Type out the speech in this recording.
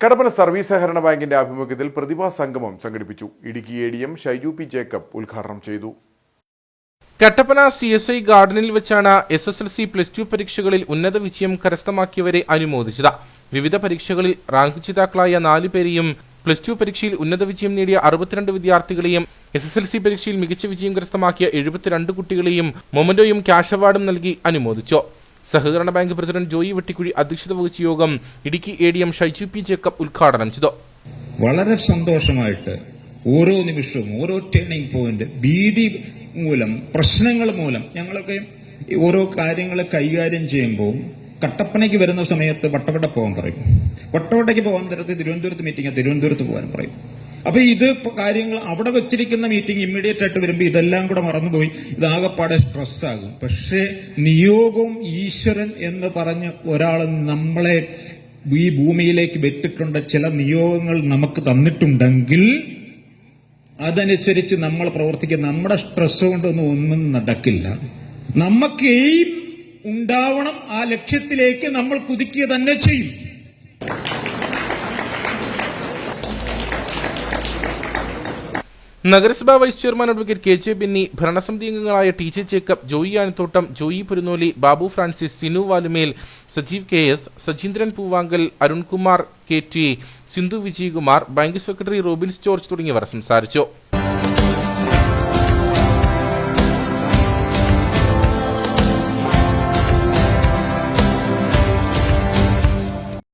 Kattappana service സഹകരണ ബാങ്കിന്റെ ആഭിമുഖ്യത്തിൽ പ്രതിഭാ സംഗമം സംഘടിപ്പിച്ചു. Idukki A D M Shaiju P Jacob ഉദ്ഘാടനം ചെയ്തു. കട്ടപ്പന സി എസ് ഐ ഗാർഡനിൽ വെച്ചാണ് S S L C plus two പരീക്ഷകളിൽ ഉന്നത വിജയം കരസ്ഥമാക്കിയവരെ അനുമോദിച്ചത്. വിവിധ പരീക്ഷകളിൽ റാങ്ക് ജേതാക്കളായ നാലു പേരെയും പ്ലസ് ടു പരീക്ഷയിൽ ഉന്നത വിജയം നേടിയ അറുപത്തിരണ്ട് വിദ്യാർത്ഥികളെയും എസ് എസ് എൽ സി പരീക്ഷയിൽ മികച്ച വിജയം കരസ്ഥമാക്കിയ എഴുപത്തിരണ്ട് കുട്ടികളെയും മൊമന്റോയും ക്യാഷ് അവാർഡും നൽകി അനുമോദിച്ചു. സഹകരണ ബാങ്ക് പ്രസിഡന്റ് ജോയി വെട്ടിക്കുഴി അധ്യക്ഷത വഹിച്ച യോഗം Idukki A D M Shaiju P Jacob ഉദ്ഘാടനം ചെയ്തു. വളരെ സന്തോഷമായിട്ട് ഓരോ നിമിഷവും ഓരോ ടേണിംഗ് പോയിന്റ് ഭീതി മൂലം പ്രശ്നങ്ങൾ മൂലം ഞങ്ങളൊക്കെ ഓരോ കാര്യങ്ങൾ കൈകാര്യം ചെയ്യുമ്പോൾ കട്ടപ്പനയ്ക്ക് വരുന്ന സമയത്ത് വട്ടവട പോകാൻ പറയും. വട്ടവട്ടയ്ക്ക് പോകാൻ നേരത്തെ തിരുവനന്തപുരത്ത് മീറ്റിംഗ് തിരുവനന്തപുരത്ത് പോകാൻ പറയും. അപ്പൊ ഇത് കാര്യങ്ങൾ അവിടെ വെച്ചിരിക്കുന്ന മീറ്റിംഗ് ഇമ്മീഡിയറ്റ് ആയിട്ട് വരുമ്പോൾ ഇതെല്ലാം കൂടെ മറന്നുപോയി. ഇതാകെപ്പാടെ സ്ട്രെസ് ആകും. പക്ഷേ നിയോഗവും ഈശ്വരൻ എന്ന് പറഞ്ഞ് ഒരാൾ നമ്മളെ ഈ ഭൂമിയിലേക്ക് വെട്ടിട്ടുണ്ട്. ചില നിയോഗങ്ങൾ നമുക്ക് തന്നിട്ടുണ്ടെങ്കിൽ അതനുസരിച്ച് നമ്മൾ പ്രവർത്തിക്കുക നമ്മുടെ സ്ട്രെസ് കൊണ്ടൊന്നും ഒന്നും നടക്കില്ല. നമുക്ക് എയിം ഉണ്ടാവണം. ആ ലക്ഷ്യത്തിലേക്ക് നമ്മൾ കുതിക്കുക തന്നെ ചെയ്യും. നഗരസഭാ vice chairman advocate K J Binny ഭരണസമിതി അംഗങ്ങളായ T J Jacob Joy Anathottam Joy Purunnoli Babu Francis Sinu Valumel Sajeev K S Sajeendran Poovankal Arunkumar K T Sindhu Vijayakumar bank secretary Robins George തുടങ്ങിയവർ സംസാരിച്ചു.